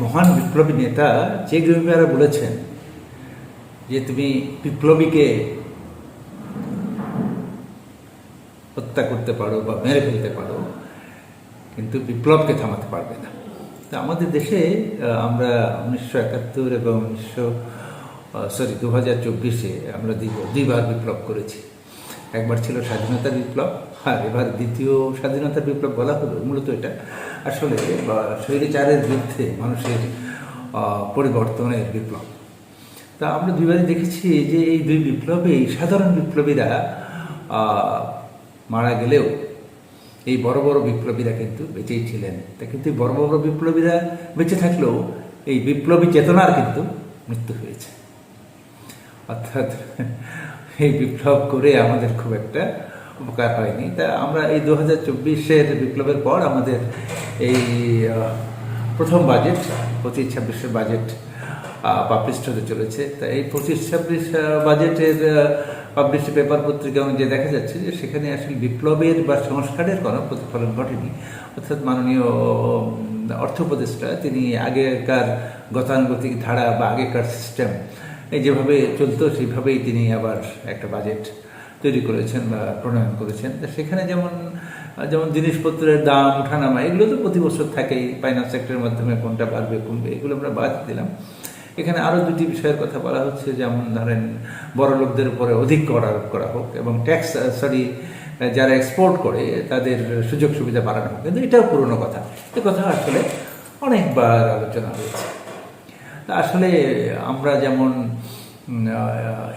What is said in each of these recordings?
মহান বিপ্লবী নেতা যে গ্রহীরা বলেছেন যে তুমি বিপ্লবীকে হত্যা করতে পারো বা মেরে ফেলতে পারো, কিন্তু বিপ্লবকে থামাতে পারবে না। তা আমাদের দেশে আমরা উনিশশো একাত্তর এবং উনিশশো সরি দু হাজার চব্বিশে আমরা দুই- দুইবার বিপ্লব করেছি। একবার ছিল স্বাধীনতার বিপ্লব, আর এবার দ্বিতীয় স্বাধীনতার বিপ্লব বলা হলো, মূলত এটা। আসলে স্বৈরাচারের বিরুদ্ধে মানুষের পরিবর্তনের বিপ্লব। তা আমরা দুইবারই দেখেছি যে এই দুই বিপ্লবেই সাধারণ বিপ্লবীরা মারা গেলেও এই বড় বড় বিপ্লবীরা কিন্তু বেঁচেই ছিলেন। তা কিন্তু বড় বড় বিপ্লবীরা বেঁচে থাকলেও এই বিপ্লবী চেতনার কিন্তু মৃত্যু হয়েছে। অর্থাৎ এই বিপ্লব করে আমাদের খুব একটা উপকার হয়নি তা আমরা এই দু হাজার চব্বিশের বিপ্লবের পর আমাদের এই প্রথম বাজেট পঁচিশ ছাব্বিশের বাজেট পাবলিশ হতে চলেছে। তা এই পঁচিশ ছাব্বিশ বাজেটের পাবলিশ পেপার পত্রিকা যে দেখা যাচ্ছে যে সেখানে আসলে বিপ্লবের বা সংস্কারের কোনো প্রতিফলন ঘটেনি। অর্থাৎ মাননীয় অর্থ উপদেষ্টা তিনি আগেকার গতানুগতিক ধারা বা আগেকার সিস্টেম এই যেভাবে চলতো, সেইভাবেই তিনি আবার একটা বাজেট তৈরি করেছেন বা প্রণয়ন করেছেন। সেখানে যেমন যেমন জিনিসপত্রের দাম ওঠানামা এগুলো তো প্রতি বছর থাকেই। ফাইন্যান্স সেক্টরের মাধ্যমে কোনটা বাড়বে, কমবে, এগুলো আমরা বাদ দিলাম। এখানে আরও দুটি বিষয়ের কথা বলা হচ্ছে। যেমন ধরেন, বড় লোকদের উপরে অধিক কর আরোপ করা হোক এবং ট্যাক্স সরি যারা এক্সপোর্ট করে, তাদের সুযোগ সুবিধা বাড়ানো হোক। কিন্তু এটাও পুরনো কথা। এ কথা আসলে অনেকবার আলোচনা হয়েছে। আসলে আমরা যেমন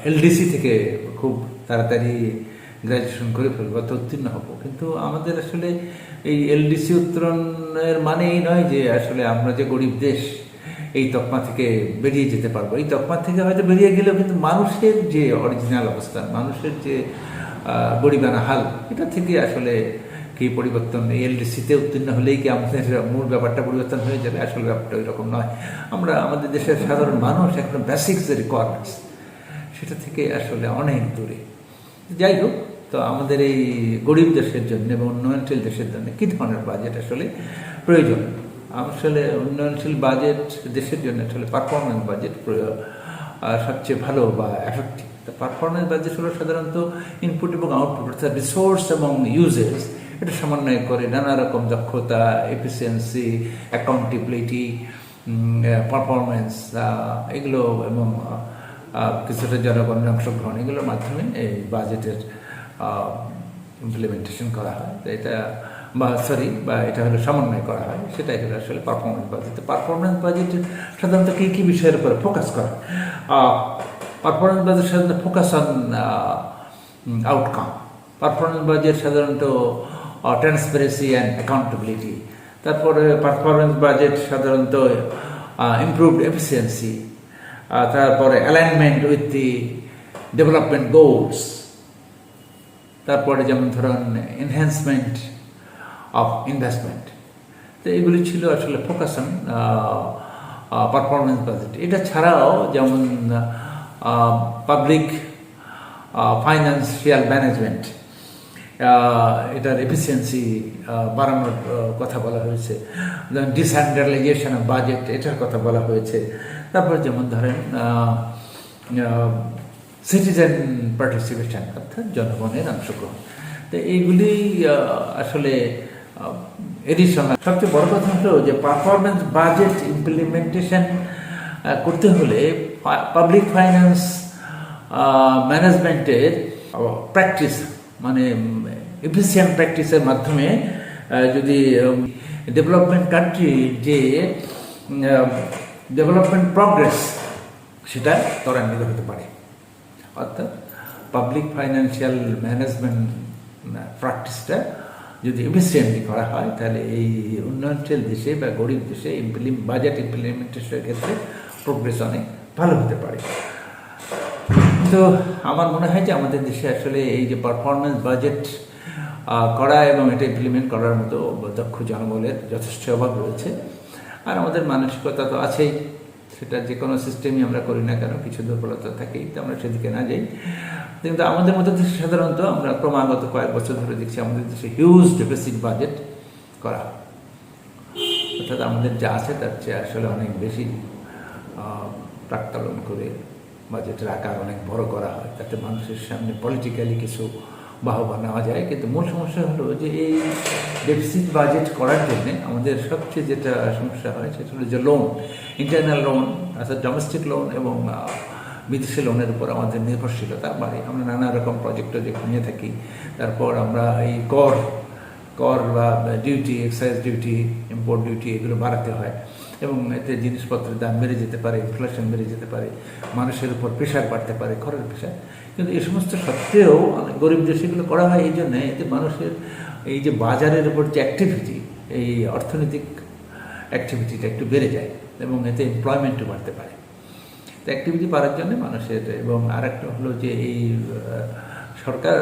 এলডিসি থেকে খুব তাড়াতাড়ি গ্র্যাজুয়েশন করে ফেলব অর্থাৎ উত্তীর্ণ হব। কিন্তু আমাদের আসলে এই এলডিসি উত্তরণের মানে এই নয় যে আসলে আমরা যে গরিব দেশ, এই তকমা থেকে বেরিয়ে যেতে পারব। এই তকমা থেকে হয়তো বেরিয়ে গেলেও কিন্তু মানুষের যে অরিজিনাল অবস্থান, মানুষের যে গরিবানা হাল, এটা থেকে আসলে কি পরিবর্তন? এলডিসিতে উত্তীর্ণ হলেই কি আমাদের মূল ব্যাপারটা পরিবর্তন হয়ে যাবে? আসলে ব্যাপারটা ওই রকম নয়। আমরা, আমাদের দেশের সাধারণ মানুষ এখন বেসিক্স যে রিকোয়ারমেন্টস সেটা থেকে আসলে অনেক দূরে। যাই হোক তো আমাদের এই গরিব দেশের জন্য এবং উন্নয়নশীল দেশের জন্য কী ধরনের বাজেট আসলে প্রয়োজন? আসলে উন্নয়নশীল বাজেট দেশের জন্য আসলে পারফরমেন্স বাজেট সবচেয়ে ভালো বা এফেক্টিভ তো পারফরমেন্স বাজেট হলো সাধারণত ইনপুট এবং আউটপুট অর্থাৎ রিসোর্স এবং ইউজেস এটা সমন্বয় করে নানা রকম দক্ষতা এফিসিয়েন্সি অ্যাকাউন্টেবিলিটি পারফরমেন্স এগুলো এবং কিছুটা জনগণের অংশগ্রহণ এগুলোর মাধ্যমে এই বাজেটের ইমপ্লিমেন্টেশন করা হয়। এটা, বা সরি বা এটা হলো সমন্বয় করা হয়। সেটাই হলো আসলে পারফরমেন্স বাজেট পারফরমেন্স বাজেট সাধারণত কী কী বিষয়ের উপরে ফোকাস করে? পারফরমেন্স বাজেট সাধারণত focus on outcome performance budget সাধারণত ট্রান্সপারেন্সি অ্যান্ড অ্যাকাউন্টেবিলিটি তারপরে পারফরমেন্স বাজেট সাধারণত ইমপ্রুভড এফিসিয়েন্সি তারপরে alignment with the development goals তারপরে যেমন ধরুন এনহ্যান্সমেন্ট অফ ইনভেস্টমেন্ট তো এগুলি ছিল আসলে ফোকাস অন পারফরমেন্স বাজেট এটা ছাড়াও যেমন পাবলিক ফাইন্যান্সিয়াল ম্যানেজমেন্ট এটার এফিসিয়েন্সি বাড়ানোর কথা বলা হয়েছে। ডিসেন্ট্রালাইজেশন অফ বাজেট এটার কথা বলা হয়েছে। তারপর যেমন ধরেন সিটিজেন পার্টিসিপেশন অর্থাৎ জনগণের অংশগ্রহণ। তো এইগুলি আসলে এডিশনাল সবচেয়ে বড় কথা হলো যে পারফরমেন্স বাজেট ইমপ্লিমেন্টেশন করতে হলে পাবলিক ফাইন্যান্স ম্যানেজমেন্টের প্র্যাকটিস মানে এফিসিয়েন্ট প্র্যাকটিসের মাধ্যমে যদি ডেভেলপমেন্ট কান্ট্রি যে ডেভেলপমেন্ট প্রগ্রেস সেটা ত্বরান্বিত হতে পারে। অর্থাৎ পাবলিক ফাইন্যান্সিয়াল ম্যানেজমেন্ট প্র্যাকটিসটা যদি এফিসিয়েন্টলি করা হয়, তাহলে এই উন্নয়নশীল দেশে বা গরিব দেশে ইমপ্লিম বাজেট ইমপ্লিমেন্টেশনের ক্ষেত্রে প্রোগ্রেস অনেক ভালো হতে পারে। তো আমার মনে হয় যে আমাদের দেশে আসলে এই যে পারফরমেন্স বাজেট করা এবং এটা ইমপ্লিমেন্ট করার মতো দক্ষ জনবলের যথেষ্ট অভাব রয়েছে। আর আমাদের মানসিকতা তো আছেই। সেটা যে কোনো সিস্টেমই আমরা করি না কেন কিছু দুর্বলতা থাকেই তো আমরা সেদিকে না যাই। কিন্তু আমাদের মধ্যে সাধারণত আমরা ক্রমাগত কয়েক বছর ধরে দেখছি আমাদের দেশে হিউজ ডেফিসিট বাজেট করা। অর্থাৎ আমাদের যা আছে তার চেয়ে আসলে অনেক বেশি আহ, প্রাক্কলন করে বাজেটের আকার অনেক বড় করা হয়। তাতে মানুষের সামনে পলিটিক্যালি কিছু বাহবা নেওয়া যায়। কিন্তু মূল সমস্যা হলো যে এই ডেফিসিট বাজেট করার জন্যে আমাদের সবচেয়ে যেটা সমস্যা হয় সেটা হলো যে লোন ইন্টারনাল লোন অর্থাৎ ডোমেস্টিক লোন এবং বিদেশি লোনের উপর আমাদের নির্ভরশীলতা বাড়ে। আমরা নানা রকম প্রজেক্ট টজেক্ট নিয়ে থাকি। তারপর আমরা এই কর কর বা duty excise duty import duty এগুলো বাড়াতে হয়। এবং এতে জিনিসপত্রের দাম বেড়ে যেতে পারে ইনফ্লেশন বেড়ে যেতে পারে, মানুষের উপর প্রেশার বাড়তে পারে খরের প্রেশার কিন্তু এই সমস্ত সত্ত্বেও গরিব দেশে এগুলো করা হয়, এই জন্যে এতে মানুষের এই যে বাজারের উপর যে অ্যাক্টিভিটি এই অর্থনৈতিক অ্যাক্টিভিটিটা একটু বেড়ে যায় এবং এতে এমপ্লয়মেন্টও বাড়তে পারে। তো অ্যাক্টিভিটি বাড়ার জন্য মানুষের এবং আরেকটা হলো যে এই সরকার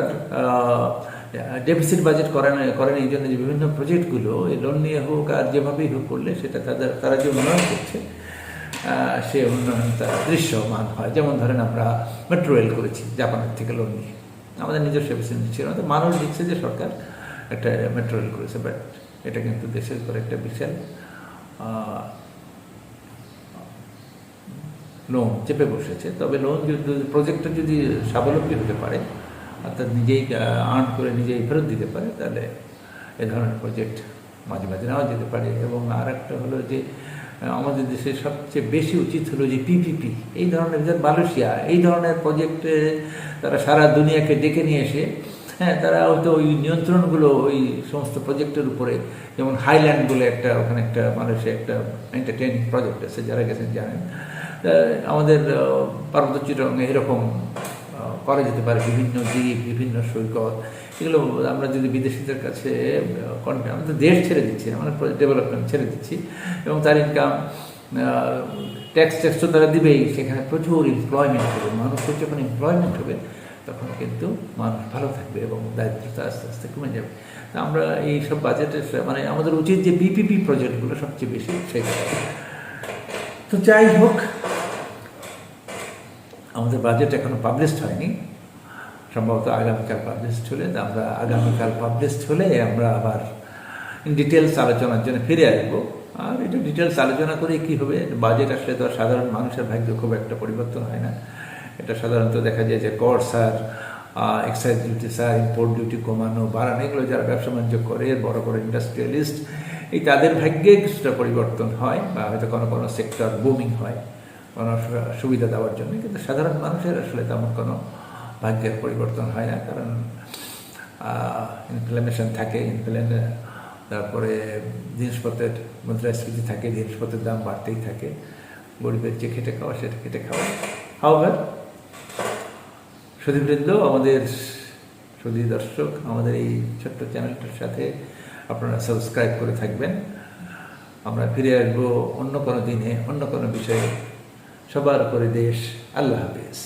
ডেফিসিট বাজেট করেন করেন, এই জন্য যে বিভিন্ন প্রজেক্টগুলো লোন নিয়ে হোক আর যেভাবেই হোক করলে সেটা তাদের, তারা যে উন্নয়ন করছে সে উন্নয়ন তার দৃশ্যমান হয়। যেমন ধরেন আমরা মেট্রো রেল করেছি, জাপানের থেকে লোন নিয়ে। আমাদের নিজস্ব ফেসিলিটি ছিল না, তো মানুষ দিচ্ছে যে সরকার একটা মেট্রো রেল করেছে বাট এটা কিন্তু দেশের উপর একটা বিশাল লোন চেপে বসেছে। তবে লোন যদি প্রজেক্টটা যদি স্বাবলম্বী হতে পারে অর্থাৎ নিজেই আর্ন করে নিজেই ফেরত দিতে পারে, তাহলে এ ধরনের প্রজেক্ট মাঝে মাঝে নেওয়া যেতে পারে। এবং আর একটা হলো যে আমাদের দেশে সবচেয়ে বেশি উচিত হলো যে পিপিপি এই ধরনের মালয়েশিয়া, এই ধরনের প্রজেক্টে তারা সারা দুনিয়াকে ডেকে নিয়ে এসে হ্যাঁ তারা হয়তো ওই নিয়ন্ত্রণগুলো, ওই সমস্ত প্রজেক্টের উপরে, যেমন হাইল্যান্ড বলে একটা, ওখানে একটা মানুষের একটা এন্টারটেইনিং প্রজেক্ট আছে, যারা গেছেন জানেন। আমাদের পার্বত্য চিটরঙ্গে এরকম করা যেতে পারে, বিভিন্ন দ্বীপ বিভিন্ন সৈকত। এগুলো আমরা যদি বিদেশিদের কাছে কন্টেন্ট আমাদের দেশ ছেড়ে দিচ্ছি আমরা ডেভেলপমেন্ট ছেড়ে দিচ্ছি এবং তার ইনকাম ট্যাক্স ট্যাক্স তো তারা দিবেই। সেখানে প্রচুর এমপ্লয়মেন্ট হবে। মানুষের যখন এমপ্লয়মেন্ট হবে, তখন কিন্তু মানুষ ভালো থাকবে এবং দারিদ্রতা আস্তে আস্তে কমে যাবে। তা আমরা এই সব বাজেটের মানে আমাদের উচিত যে বিপিপি প্রজেক্টগুলো সবচেয়ে বেশি সেগুলো তো যাই হোক আমাদের বাজেট এখনও পাবলিশড হয়নি। সম্ভবত আগামীকাল পাবলিশড হলে, আমরা আগামীকাল পাবলিশড হলে আমরা আবার ডিটেলস আলোচনার জন্য ফিরে আসব। আর এটা ডিটেলস আলোচনা করে কি হবে? বাজেট আসলে তো সাধারণ মানুষের ভাগ্য খুব একটা পরিবর্তন হয় না। এটা সাধারণত দেখা যায় যে কর sir excise duty sir import duty কমানো, বাড়ানো, এগুলো যারা ব্যবসা বাণিজ্য করে, বড় বড় ইন্ডাস্ট্রিয়ালিস্ট এই তাদের ভাগ্যে কিছুটা পরিবর্তন হয় বা হয়তো কোনো কোনো সেক্টর বুমিং হয়। সুবিধা দেওয়ার জন্য। কিন্তু সাধারণ মানুষের আসলে তেমন কোনো ভাগ্যের পরিবর্তন হয় না, কারণ ইনফ্লেমেশন থাকে ইনফ্লেন তারপরে জিনিসপত্রের মুদ্রাস্ফীতি থাকে, জিনিসপত্রের দাম বাড়তেই থাকে। গরিবের যে খেটে খাওয়া, সেটা খেটে খাওয়া। হাওয়ার সুধীবৃন্দ, আমাদের সুধী দর্শক, আমাদের এই ছোট্ট চ্যানেলটার সাথে আপনারা সাবস্ক্রাইব করে থাকবেন। আমরা ফিরে আসব অন্য কোনো দিনে, অন্য কোনো বিষয়ে। সবার উপরে দেশ। আল্লাহ হাফিজ।